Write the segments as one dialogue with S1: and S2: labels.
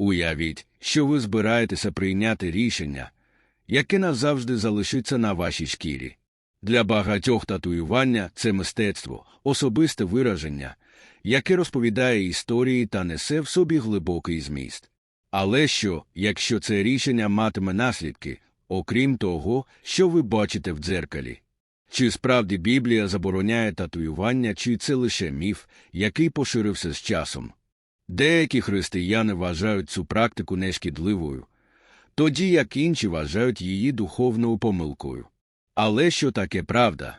S1: Уявіть, що ви збираєтеся прийняти рішення, яке назавжди залишиться на вашій шкірі. Для багатьох татуювання це мистецтво, особисте вираження, яке розповідає історії та несе в собі глибокий зміст. Але що, якщо це рішення матиме наслідки, окрім того, що ви бачите в дзеркалі? Чи справді Біблія забороняє татуювання, чи це лише міф, який поширився з часом? Деякі християни вважають цю практику нешкідливою, тоді як інші вважають її духовною помилкою. Але що таке правда?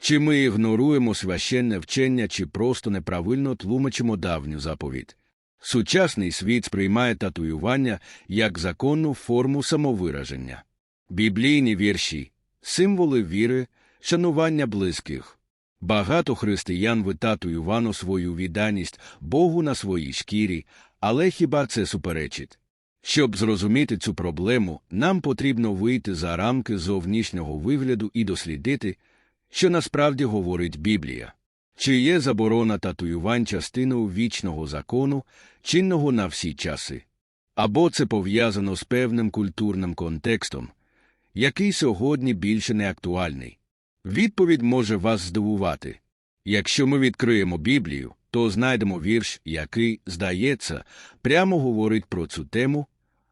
S1: Чи ми ігноруємо священне вчення, чи просто неправильно тлумачимо давню заповідь? Сучасний світ сприймає татуювання як законну форму самовираження. Біблійні вірші, символи віри, шанування близьких. Багато християн витатуювано свою відданість Богу на своїй шкірі, але хіба це суперечить? Щоб зрозуміти цю проблему, нам потрібно вийти за рамки зовнішнього вигляду і дослідити, що насправді говорить Біблія. Чи є заборона татуювань частиною вічного закону, чинного на всі часи? Або це пов'язано з певним культурним контекстом, який сьогодні більше не актуальний? Відповідь може вас здивувати. Якщо ми відкриємо Біблію, то знайдемо вірш, який, здається, прямо говорить про цю тему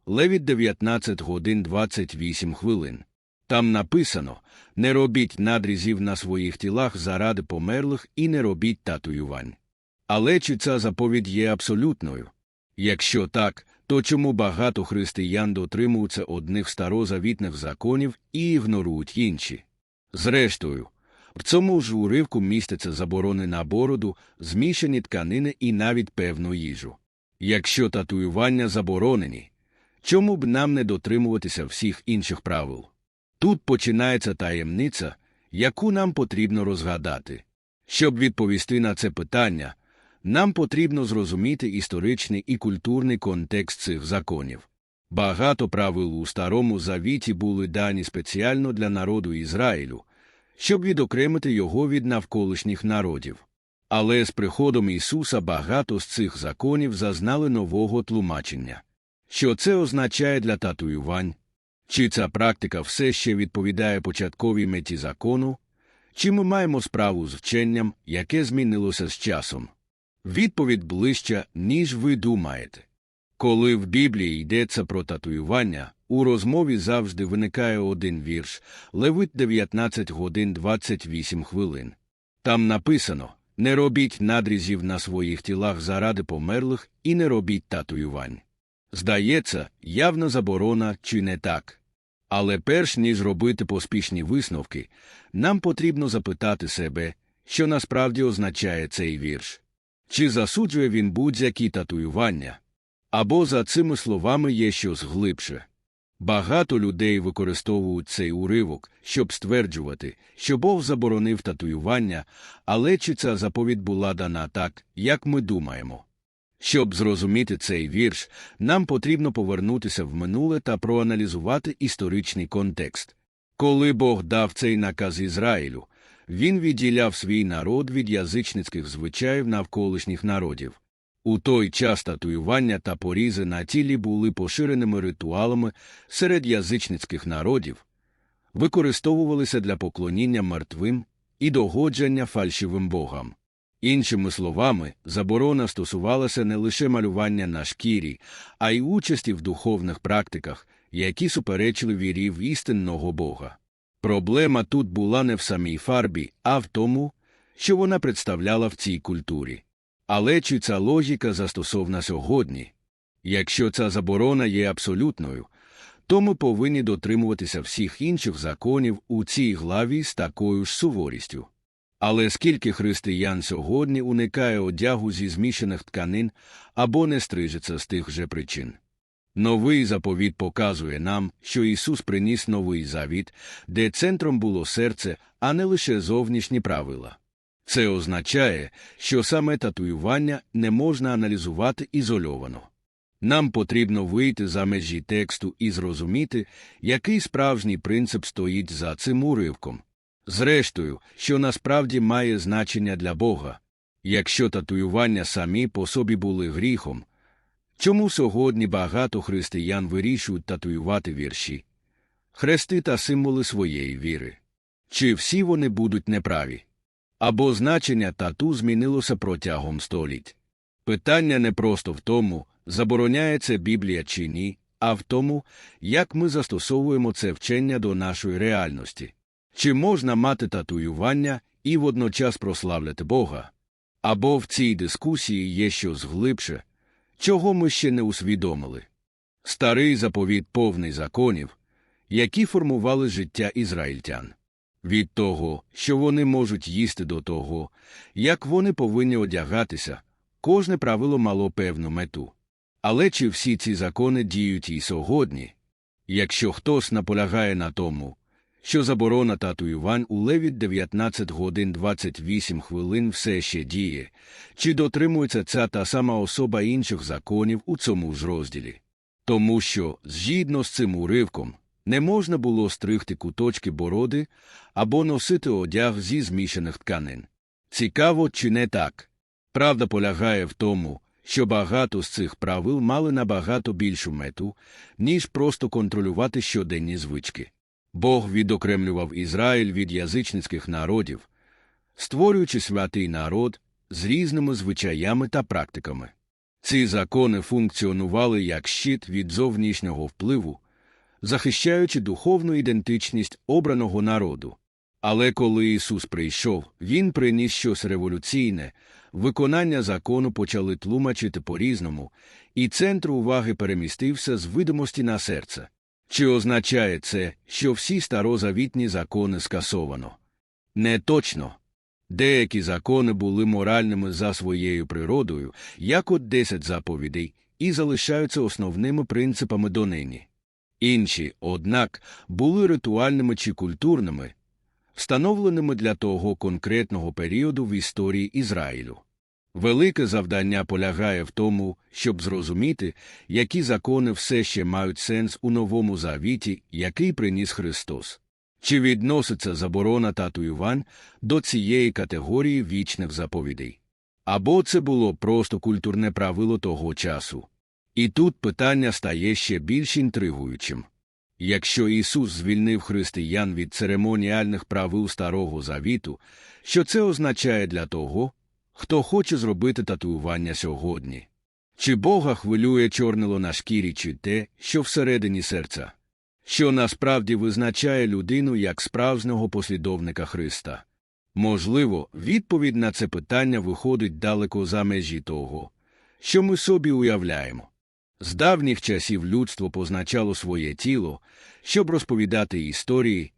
S1: Левіт 19 годин 28 хвилин. Там написано не робіть надрізів на своїх тілах заради померлих і не робіть татуювань. Але чи ця заповідь є абсолютною? Якщо так, то чому багато християн дотримуються одних старозавітних законів і ігнорують інші? Зрештою, в цьому ж уривку містяться заборони на бороду, змішані тканини і навіть певну їжу. Якщо татуювання заборонені, чому б нам не дотримуватися всіх інших правил? Тут починається таємниця, яку нам потрібно розгадати. Щоб відповісти на це питання, нам потрібно зрозуміти історичний і культурний контекст цих законів. Багато правил у Старому Завіті були дані спеціально для народу Ізраїлю, щоб відокремити його від навколишніх народів. Але з приходом Ісуса багато з цих законів зазнали нового тлумачення. Що це означає для татуювань? Чи ця практика все ще відповідає початковій меті закону? Чи ми маємо справу з вченням, яке змінилося з часом? Відповідь ближча, ніж ви думаєте. Коли в Біблії йдеться про татуювання, у розмові завжди виникає один вірш Левит 19 годин 28 хвилин. Там написано Не робіть надрізів на своїх тілах заради померлих і не робіть татуювань. Здається, явна заборона чи не так. Але перш ніж робити поспішні висновки, нам потрібно запитати себе, що насправді означає цей вірш. Чи засуджує він будь-які татуювання? Або за цими словами є щось глибше. Багато людей використовують цей уривок, щоб стверджувати, що Бог заборонив татуювання, але чи ця заповідь була дана так, як ми думаємо. Щоб зрозуміти цей вірш, нам потрібно повернутися в минуле та проаналізувати історичний контекст. Коли Бог дав цей наказ Ізраїлю, він відділяв свій народ від язичницьких звичаїв навколишніх народів. У той час татуювання та порізи на тілі були поширеними ритуалами серед язичницьких народів, використовувалися для поклоніння мертвим і догодження фальшивим богам. Іншими словами, заборона стосувалася не лише малювання на шкірі, а й участі в духовних практиках, які суперечили вірі в істинного Бога. Проблема тут була не в самій фарбі, а в тому, що вона представляла в цій культурі. Але чи ця логіка застосовна сьогодні? Якщо ця заборона є абсолютною, то ми повинні дотримуватися всіх інших законів у цій главі з такою ж суворістю. Але скільки християн сьогодні уникає одягу зі змішаних тканин або не стрижеться з тих же причин? Новий заповіт показує нам, що Ісус приніс новий завіт, де центром було серце, а не лише зовнішні правила. Це означає, що саме татуювання не можна аналізувати ізольовано. Нам потрібно вийти за межі тексту і зрозуміти, який справжній принцип стоїть за цим уривком. Зрештою, що насправді має значення для Бога. Якщо татуювання самі по собі були гріхом, Чому сьогодні багато християн вирішують татуювати вірші, хрести та символи своєї віри? Чи всі вони будуть неправі? Або значення тату змінилося протягом століть? Питання не просто в тому, забороняє це Біблія чи ні, а в тому, як ми застосовуємо це вчення до нашої реальності. Чи можна мати татуювання і водночас прославляти Бога? Або в цій дискусії є щось глибше, чого ми ще не усвідомили. Старий заповіт повний законів, які формували життя ізраїльтян. Від того, що вони можуть їсти до того, як вони повинні одягатися, кожне правило мало певну мету. Але чи всі ці закони діють і сьогодні? Якщо хтось наполягає на тому, що заборона татуювань у левіт 19 годин 28 хвилин все ще діє, чи дотримується ця та сама особа інших законів у цьому ж розділі? Тому що, згідно з цим уривком, не можна було стригти куточки бороди або носити одяг зі змішаних тканин. Цікаво, чи не так? Правда полягає в тому, що багато з цих правил мали набагато більшу мету, ніж просто контролювати щоденні звички. Бог відокремлював Ізраїль від язичницьких народів, створюючи святий народ з різними звичаями та практиками. Ці закони функціонували як щит від зовнішнього впливу, захищаючи духовну ідентичність обраного народу. Але коли Ісус прийшов, Він приніс щось революційне, виконання закону почали тлумачити по-різному, і центр уваги перемістився з видимості на серце. Чи означає це, що всі старозавітні закони скасовано? Не точно. Деякі закони були моральними за своєю природою, як от десять заповідей, і залишаються основними принципами донині. Інші, однак, були ритуальними чи культурними, встановленими для того конкретного періоду в історії Ізраїлю. Велике завдання полягає в тому, щоб зрозуміти, які закони все ще мають сенс у новому завіті, який приніс Христос. Чи відноситься заборона татуювань до цієї категорії вічних заповідей? Або це було просто культурне правило того часу. І тут питання стає ще більш інтригуючим. Якщо Ісус звільнив християн від церемоніальних правил Старого Завіту, що це означає для того, хто хоче зробити татуювання сьогодні? Чи Бога хвилює чорнило на шкірі, чи те, що всередині серця? Що насправді визначає людину як справжнього послідовника Христа? Можливо, відповідь на це питання виходить далеко за межі того, що ми собі уявляємо. З давніх часів людство позначало своє тіло, щоб розповідати історії,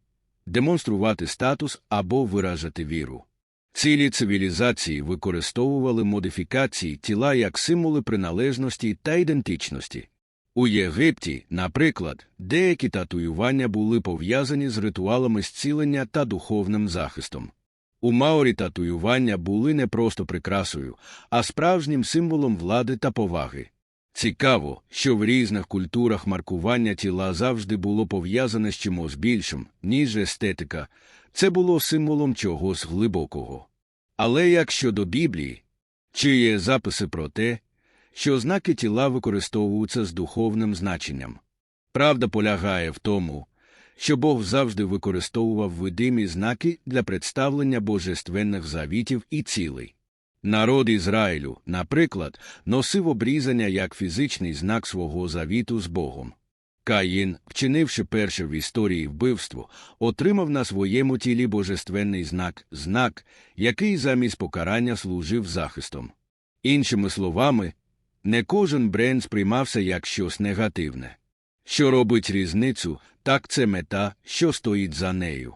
S1: демонструвати статус або виражати віру. Цілі цивілізації використовували модифікації тіла як символи приналежності та ідентичності. У Єгипті, наприклад, деякі татуювання були пов'язані з ритуалами зцілення та духовним захистом. У Маорі татуювання були не просто прикрасою, а справжнім символом влади та поваги. Цікаво, що в різних культурах маркування тіла завжди було пов'язане з чимось більшим, ніж естетика, це було символом чогось глибокого. Але як щодо Біблії, чи є записи про те, що знаки тіла використовуються з духовним значенням? Правда полягає в тому, що Бог завжди використовував видимі знаки для представлення божественних завітів і цілей. Народ Ізраїлю, наприклад, носив обрізання як фізичний знак свого завіту з Богом. Каїн, вчинивши перше в історії вбивство, отримав на своєму тілі божественний знак, знак, який замість покарання служив захистом. Іншими словами, не кожен бренд сприймався як щось негативне. Що робить різницю, так це мета, що стоїть за нею.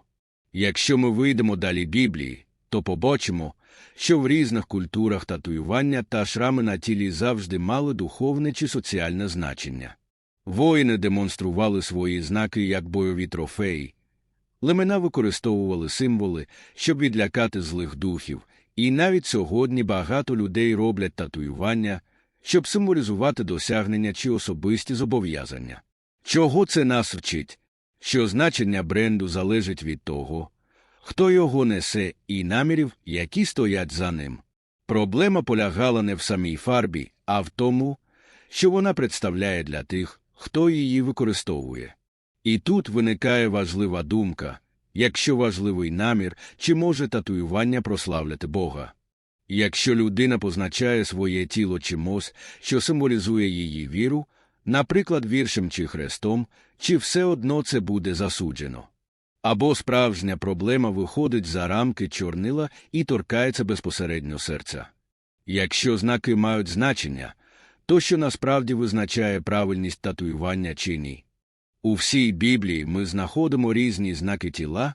S1: Якщо ми вийдемо далі Біблії, то побачимо, що в різних культурах татуювання та шрами на тілі завжди мали духовне чи соціальне значення. Воїни демонстрували свої знаки як бойові трофеї. Лемена використовували символи, щоб відлякати злих духів, і навіть сьогодні багато людей роблять татуювання, щоб символізувати досягнення чи особисті зобов'язання. Чого це нас вчить? Що значення бренду залежить від того, хто його несе, і намірів, які стоять за ним. Проблема полягала не в самій фарбі, а в тому, що вона представляє для тих, хто її використовує. І тут виникає важлива думка якщо важливий намір, чи може татуювання прославляти Бога. Якщо людина позначає своє тіло чимось, що символізує її віру, наприклад, віршем чи хрестом, чи все одно це буде засуджено. Або справжня проблема виходить за рамки чорнила і торкається безпосередньо серця. Якщо знаки мають значення, то що насправді визначає правильність татуювання чи ні. У всій Біблії ми знаходимо різні знаки тіла,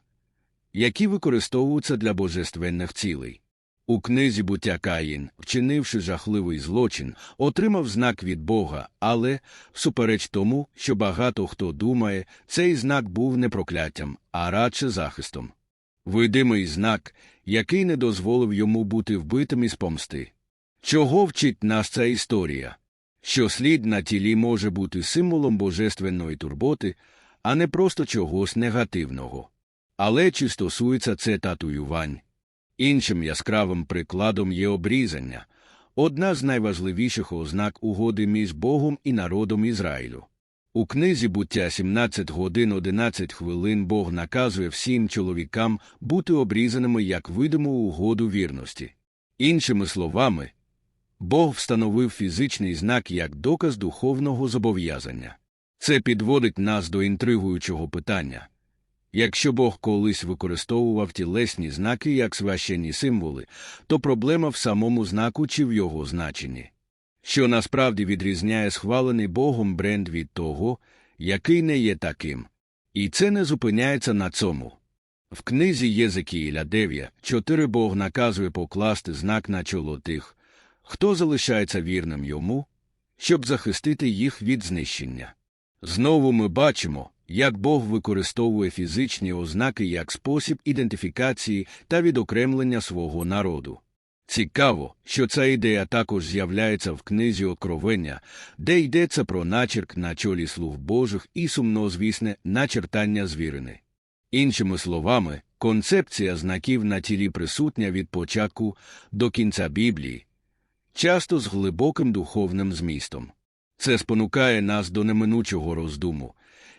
S1: які використовуються для божественних цілей. У книзі буття Каїн, вчинивши жахливий злочин, отримав знак від Бога, але, всупереч тому, що багато хто думає, цей знак був не прокляттям, а радше захистом. Видимий знак, який не дозволив йому бути вбитим із помсти. Чого вчить нас ця історія? Що слід на тілі може бути символом божественної турботи, а не просто чогось негативного. Але чи стосується це татуювань? Іншим яскравим прикладом є обрізання, одна з найважливіших ознак угоди між Богом і народом Ізраїлю. У книзі буття 17 годин 11 хвилин Бог наказує всім чоловікам бути обрізаними як видиму угоду вірності. Іншими словами, Бог встановив фізичний знак як доказ духовного зобов'язання. Це підводить нас до інтригуючого питання. Якщо Бог колись використовував тілесні знаки як священні символи, то проблема в самому знаку чи в його значенні. Що насправді відрізняє схвалений Богом бренд від того, який не є таким. І це не зупиняється на цьому. В книзі Єзекіїля 9, 4 Бог наказує покласти знак на чоло тих, хто залишається вірним йому, щоб захистити їх від знищення. Знову ми бачимо, як Бог використовує фізичні ознаки як спосіб ідентифікації та відокремлення свого народу. Цікаво, що ця ідея також з'являється в книзі Откровення, де йдеться про начерк на чолі слуг Божих і сумнозвісне начертання звірини. Іншими словами, концепція знаків на тілі присутня від початку до кінця Біблії, часто з глибоким духовним змістом. Це спонукає нас до неминучого роздуму.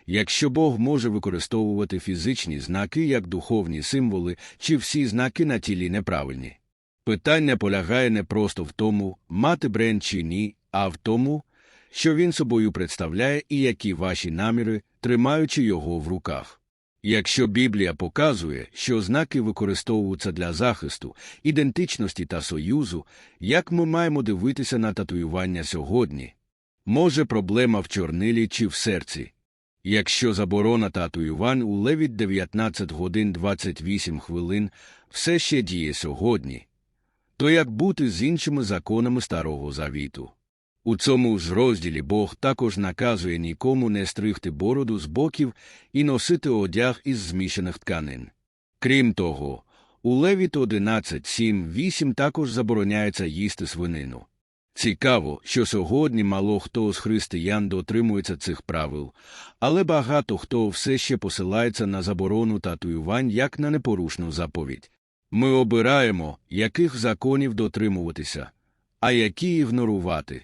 S1: Якщо Бог може використовувати фізичні знаки як духовні символи, чи всі знаки на тілі неправильні. Питання полягає не просто в тому, мати бренд чи ні, а в тому, що він собою представляє і які ваші наміри, тримаючи його в руках. Якщо Біблія показує, що знаки використовуються для захисту, ідентичності та союзу, як ми маємо дивитися на татуювання сьогодні? Може, проблема в чорнилі чи в серці? Якщо заборона татуювань у Левіт 19 годин 28 хвилин все ще діє сьогодні, то як бути з іншими законами Старого Завіту? У цьому ж розділі Бог також наказує нікому не стригти бороду з боків і носити одяг із змішаних тканин. Крім того, у Левіт 11, 7, 8 також забороняється їсти свинину. Цікаво, що сьогодні мало хто з християн дотримується цих правил, але багато хто все ще посилається на заборону татуювань як на непорушну заповідь. Ми обираємо, яких законів дотримуватися, а які ігнорувати.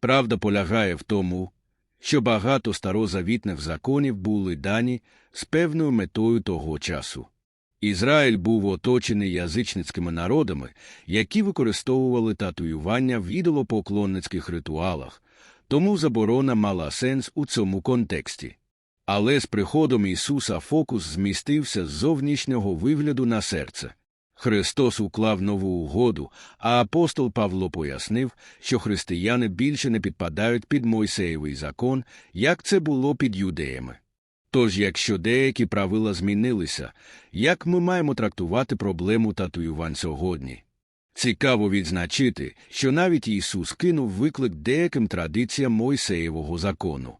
S1: Правда полягає в тому, що багато старозавітних законів були дані з певною метою того часу. Ізраїль був оточений язичницькими народами, які використовували татуювання в ідолопоклонницьких ритуалах, тому заборона мала сенс у цьому контексті. Але з приходом Ісуса фокус змістився з зовнішнього вигляду на серце. Христос уклав нову угоду, а апостол Павло пояснив, що християни більше не підпадають під Мойсеєвий закон, як це було під юдеями. Тож, якщо деякі правила змінилися, як ми маємо трактувати проблему татуювань сьогодні? Цікаво відзначити, що навіть Ісус кинув виклик деяким традиціям Мойсеєвого закону.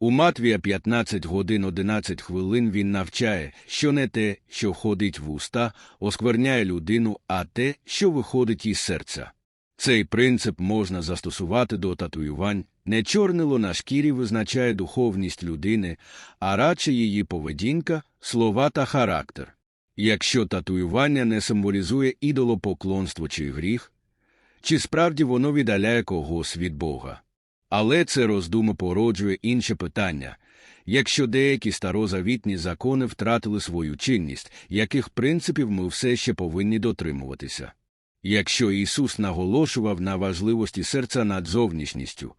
S1: У Матвія 15 годин 11 хвилин він навчає, що не те, що ходить в уста, оскверняє людину, а те, що виходить із серця. Цей принцип можна застосувати до татуювань, не чорнило на шкірі визначає духовність людини, а радше її поведінка, слова та характер. Якщо татуювання не символізує ідолопоклонство чи гріх, чи справді воно віддаляє когось від Бога. Але це роздума породжує інше питання. Якщо деякі старозавітні закони втратили свою чинність, яких принципів ми все ще повинні дотримуватися? Якщо Ісус наголошував на важливості серця над зовнішністю,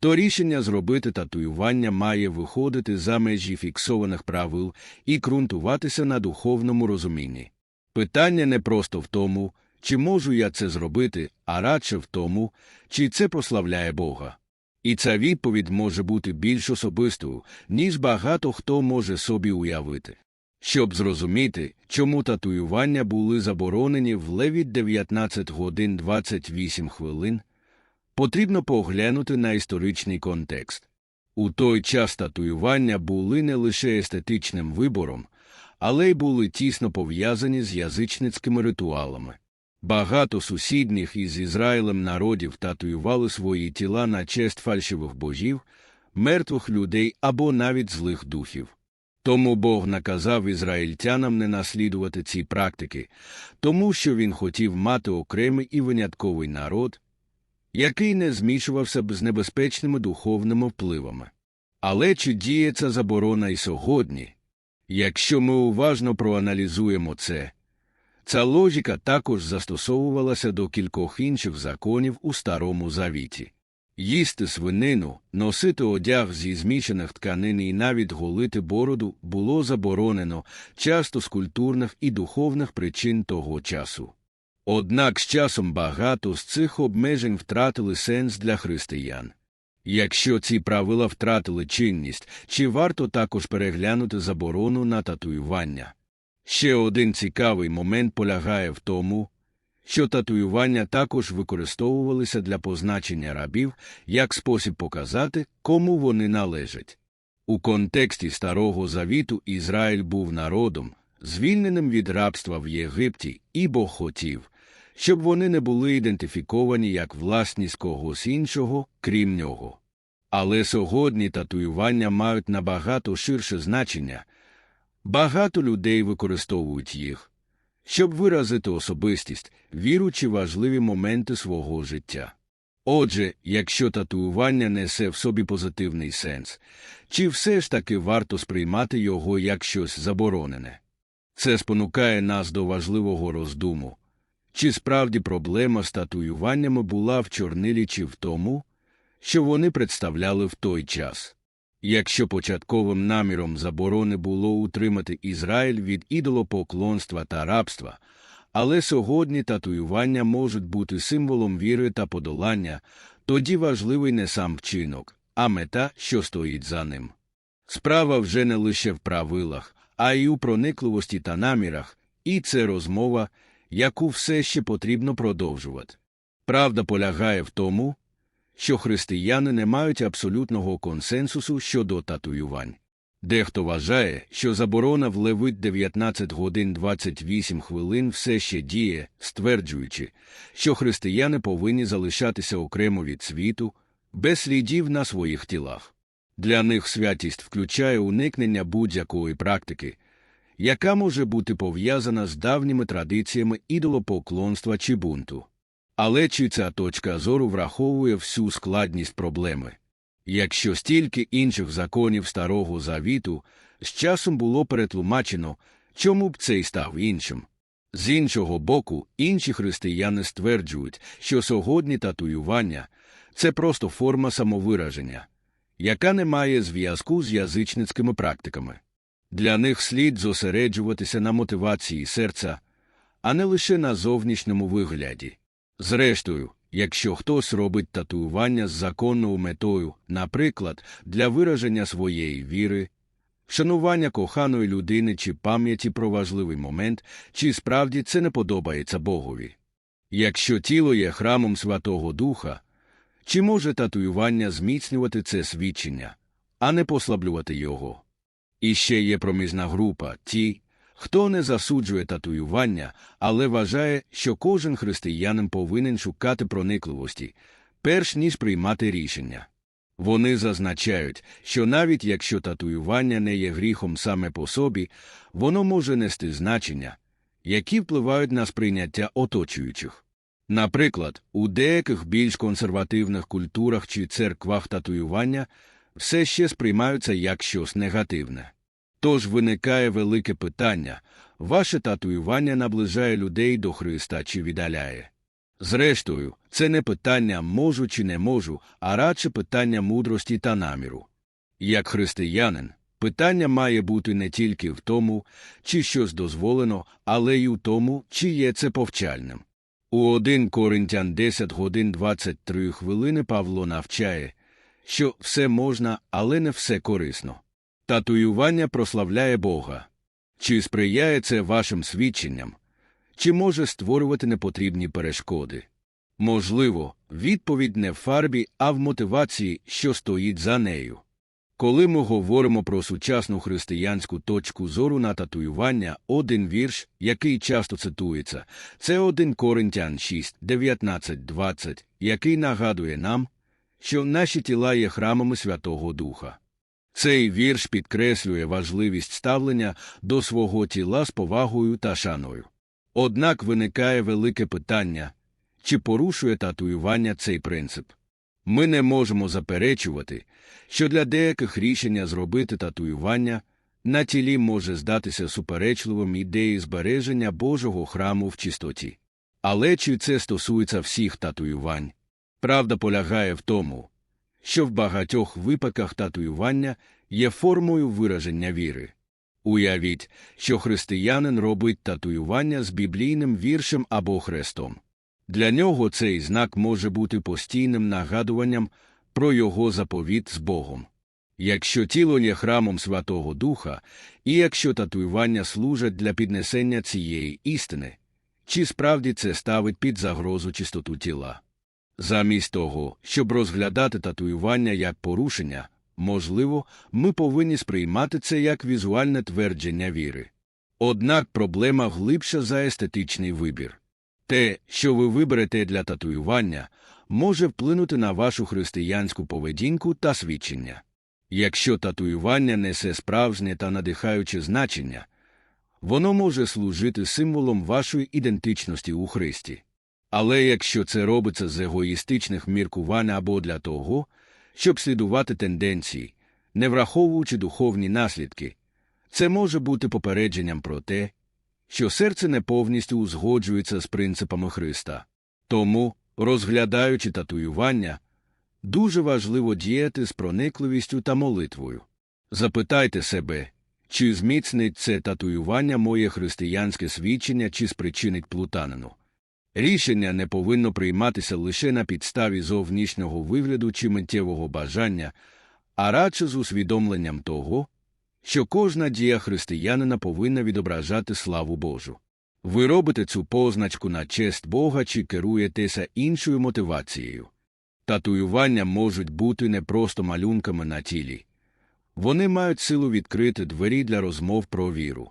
S1: то рішення зробити татуювання має виходити за межі фіксованих правил і ґрунтуватися на духовному розумінні. Питання не просто в тому, чи можу я це зробити, а радше в тому, чи це прославляє Бога. І ця відповідь може бути більш особистою, ніж багато хто може собі уявити. Щоб зрозуміти, чому татуювання були заборонені в Левіт 19 годин 28 хвилин, потрібно поглянути на історичний контекст. У той час татуювання були не лише естетичним вибором, але й були тісно пов'язані з язичницькими ритуалами. Багато сусідніх із Ізраїлем народів татуювали свої тіла на честь фальшивих богів, мертвих людей або навіть злих духів. Тому Бог наказав ізраїльтянам не наслідувати ці практики, тому що він хотів мати окремий і винятковий народ, який не змішувався б з небезпечними духовними впливами. Але чи діє ця заборона і сьогодні? Якщо ми уважно проаналізуємо це, ця логіка також застосовувалася до кількох інших законів у Старому Завіті. Їсти свинину, носити одяг зі змішаних тканин і навіть голити бороду було заборонено часто з культурних і духовних причин того часу. Однак з часом багато з цих обмежень втратили сенс для християн. Якщо ці правила втратили чинність, чи варто також переглянути заборону на татуювання? Ще один цікавий момент полягає в тому, що татуювання також використовувалися для позначення рабів як спосіб показати, кому вони належать. У контексті Старого Завіту Ізраїль був народом, звільненим від рабства в Єгипті, і Бог хотів, щоб вони не були ідентифіковані як власність когось іншого, крім нього. Але сьогодні татуювання мають набагато ширше значення. Багато людей використовують їх, щоб виразити особистість, віру чи важливі моменти свого життя. Отже, якщо татуювання несе в собі позитивний сенс, чи все ж таки варто сприймати його як щось заборонене? Це спонукає нас до важливого роздуму. Чи справді проблема з татуюваннями була в чорнилі чи в тому, що вони представляли в той час? Якщо початковим наміром заборони було утримати Ізраїль від ідолопоклонства та рабства, але сьогодні татуювання можуть бути символом віри та подолання, тоді важливий не сам вчинок, а мета, що стоїть за ним. Справа вже не лише в правилах, а й у проникливості та намірах, і це розмова, яку все ще потрібно продовжувати. Правда полягає в тому, що християни не мають абсолютного консенсусу щодо татуювань. Дехто вважає, що заборона в Левит 19 годин 28 хвилин все ще діє, стверджуючи, що християни повинні залишатися окремо від світу, без слідів на своїх тілах. Для них святість включає уникнення будь-якої практики, яка може бути пов'язана з давніми традиціями ідолопоклонства чи бунту. Але чи ця точка зору враховує всю складність проблеми? Якщо стільки інших законів Старого Завіту з часом було перетлумачено, чому б цей став іншим? З іншого боку, інші християни стверджують, що сьогодні татуювання це просто форма самовираження, яка не має зв'язку з язичницькими практиками. Для них слід зосереджуватися на мотивації серця, а не лише на зовнішньому вигляді. Зрештою, якщо хтось робить татуювання з законною метою, наприклад, для вираження своєї віри, шанування коханої людини чи пам'яті про важливий момент, чи справді це не подобається Богові. Якщо тіло є храмом Святого Духа, чи може татуювання зміцнювати це свідчення, а не послаблювати його? І ще є проміжна група ті, хто не засуджує татуювання, але вважає, що кожен християнин повинен шукати проникливості, перш ніж приймати рішення. Вони зазначають, що навіть якщо татуювання не є гріхом саме по собі, воно може нести значення, які впливають на сприйняття оточуючих. Наприклад, у деяких більш консервативних культурах чи церквах татуювання все ще сприймаються як щось негативне. Тож виникає велике питання ваше татуювання наближає людей до Христа чи віддаляє. Зрештою, це не питання можу чи не можу, а радше питання мудрості та наміру. Як християнин, питання має бути не тільки в тому, чи щось дозволено, але й у тому, чи є це повчальним. У 1 Коринтян 10 годин 23 хвилини Павло навчає, що все можна, але не все корисно. Татуювання прославляє Бога. Чи сприяє це вашим свідченням? Чи може створювати непотрібні перешкоди? Можливо, відповідь не в фарбі, а в мотивації, що стоїть за нею. Коли ми говоримо про сучасну християнську точку зору на татуювання, один вірш, який часто цитується, це 1 Коринтян 6, 19, 20, який нагадує нам, що наші тіла є храмами Святого Духа. Цей вірш підкреслює важливість ставлення до свого тіла з повагою та шаною. Однак виникає велике питання чи порушує татуювання цей принцип. Ми не можемо заперечувати, що для деяких рішення зробити татуювання на тілі може здатися суперечливим ідеї збереження Божого храму в чистоті. Але чи це стосується всіх татуювань? Правда полягає в тому, що в багатьох випадках татуювання є формою вираження віри. Уявіть, що християнин робить татуювання з біблійним віршем або хрестом. Для нього цей знак може бути постійним нагадуванням про його заповіт з Богом. Якщо тіло є храмом Святого Духа, і якщо татуювання служать для піднесення цієї істини, чи справді це ставить під загрозу чистоту тіла? Замість того, щоб розглядати татуювання як порушення, можливо, ми повинні сприймати це як візуальне твердження віри. Однак проблема глибша за естетичний вибір. Те, що ви виберете для татуювання, може вплинути на вашу християнську поведінку та свідчення. Якщо татуювання несе справжнє та надихаюче значення, воно може служити символом вашої ідентичності у Христі. Але якщо це робиться з егоїстичних міркувань або для того, щоб слідувати тенденції, не враховуючи духовні наслідки, це може бути попередженням про те, що серце не повністю узгоджується з принципами Христа. Тому, розглядаючи татуювання, дуже важливо діяти з проникливістю та молитвою. Запитайте себе, чи зміцнить це татуювання моє християнське свідчення, чи спричинить плутанину. Рішення не повинно прийматися лише на підставі зовнішнього вигляду чи миттєвого бажання, а радше з усвідомленням того, що кожна дія християнина повинна відображати славу Божу. Ви робите цю позначку на честь Бога чи керуєтеся іншою мотивацією. Татуювання можуть бути не просто малюнками на тілі. Вони мають силу відкрити двері для розмов про віру.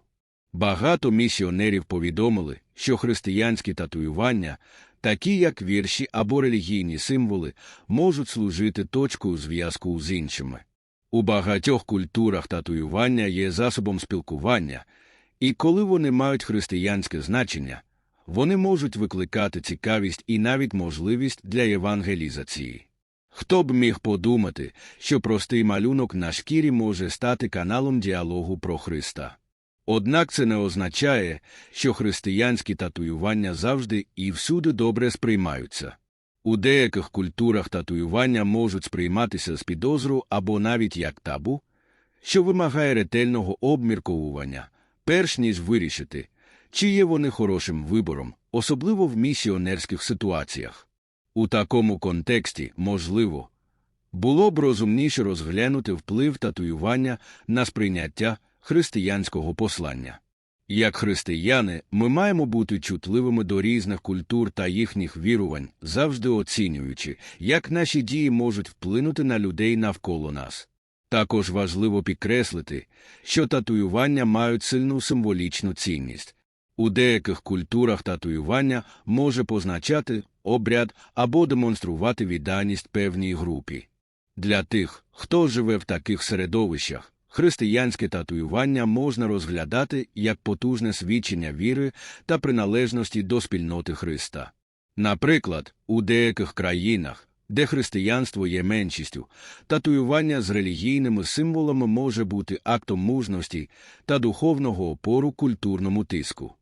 S1: Багато місіонерів повідомили, що християнські татуювання, такі як вірші або релігійні символи, можуть служити точкою зв'язку з іншими. У багатьох культурах татуювання є засобом спілкування, і коли вони мають християнське значення, вони можуть викликати цікавість і навіть можливість для евангелізації. Хто б міг подумати, що простий малюнок на шкірі може стати каналом діалогу про Христа. Однак це не означає, що християнські татуювання завжди і всюди добре сприймаються. У деяких культурах татуювання можуть сприйматися з підозру або навіть як табу, що вимагає ретельного обмірковування, перш ніж вирішити, чи є вони хорошим вибором, особливо в місіонерських ситуаціях. У такому контексті, можливо, було б розумніше розглянути вплив татуювання на сприйняття християнського послання. Як християни, ми маємо бути чутливими до різних культур та їхніх вірувань, завжди оцінюючи, як наші дії можуть вплинути на людей навколо нас. Також важливо підкреслити, що татуювання мають сильну символічну цінність. У деяких культурах татуювання може позначати обряд або демонструвати відданість певній групі. Для тих, хто живе в таких середовищах, Християнське татуювання можна розглядати як потужне свідчення віри та приналежності до спільноти Христа. Наприклад, у деяких країнах, де християнство є меншістю, татуювання з релігійними символами може бути актом мужності та духовного опору культурному тиску.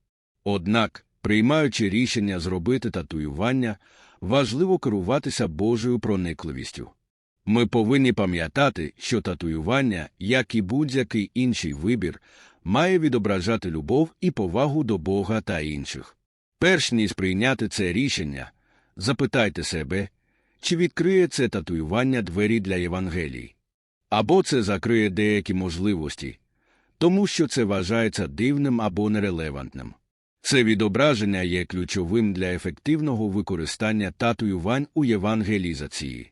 S1: Однак, приймаючи рішення зробити татуювання, важливо керуватися Божою проникливістю. Ми повинні пам'ятати, що татуювання, як і будь-який інший вибір, має відображати любов і повагу до Бога та інших. Перш ніж прийняти це рішення, запитайте себе, чи відкриє це татуювання двері для Євангелії, або це закриє деякі можливості, тому що це вважається дивним або нерелевантним. Це відображення є ключовим для ефективного використання татуювань у євангелізації.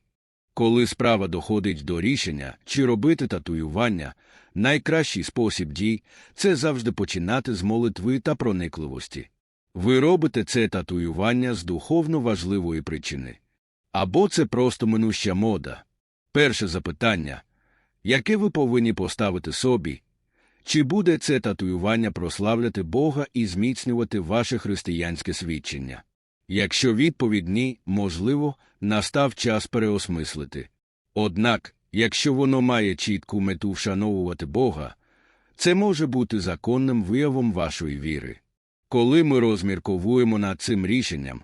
S1: Коли справа доходить до рішення, чи робити татуювання, найкращий спосіб дій це завжди починати з молитви та проникливості. Ви робите це татуювання з духовно важливої причини. Або це просто минуща мода. Перше запитання, яке ви повинні поставити собі, чи буде це татуювання прославляти Бога і зміцнювати ваше християнське свідчення? Якщо відповідь ні, можливо, настав час переосмислити. Однак, якщо воно має чітку мету вшановувати Бога, це може бути законним виявом вашої віри. Коли ми розмірковуємо над цим рішенням,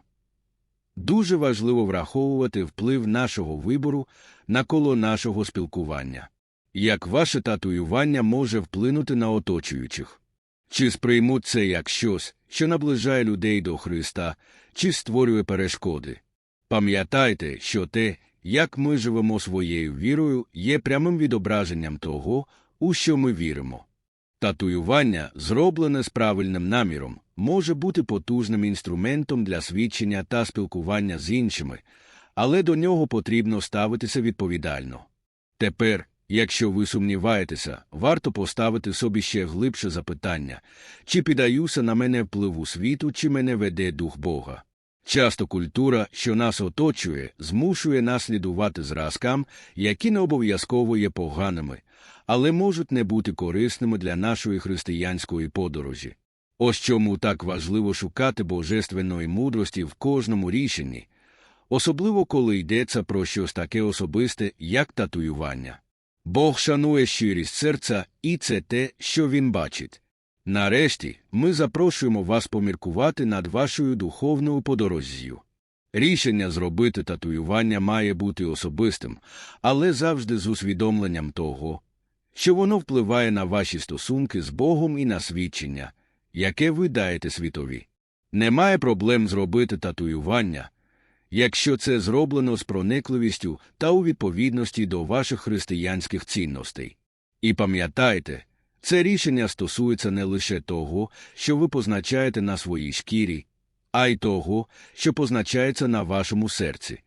S1: дуже важливо враховувати вплив нашого вибору на коло нашого спілкування. Як ваше татуювання може вплинути на оточуючих? Чи сприймуть це як щось, що наближає людей до Христа, чи створює перешкоди? Пам'ятайте, що те, як ми живемо своєю вірою, є прямим відображенням того, у що ми віримо. Татуювання, зроблене з правильним наміром, може бути потужним інструментом для свідчення та спілкування з іншими, але до нього потрібно ставитися відповідально. Тепер, якщо ви сумніваєтеся, варто поставити собі ще глибше запитання чи піддаюся на мене впливу світу, чи мене веде дух Бога. Часто культура, що нас оточує, змушує нас слідувати зразкам, які не обов'язково є поганими, але можуть не бути корисними для нашої християнської подорожі. Ось чому так важливо шукати божественної мудрості в кожному рішенні, особливо коли йдеться про щось таке особисте, як татуювання. Бог шанує щирість серця, і це те, що він бачить. Нарешті, ми запрошуємо вас поміркувати над вашою духовною подорожжю. Рішення зробити татуювання має бути особистим, але завжди з усвідомленням того, що воно впливає на ваші стосунки з Богом і на свідчення, яке ви даєте світові. Немає проблем зробити татуювання, якщо це зроблено з проникливістю та у відповідності до ваших християнських цінностей. І пам'ятайте, це рішення стосується не лише того, що ви позначаєте на своїй шкірі, а й того, що позначається на вашому серці.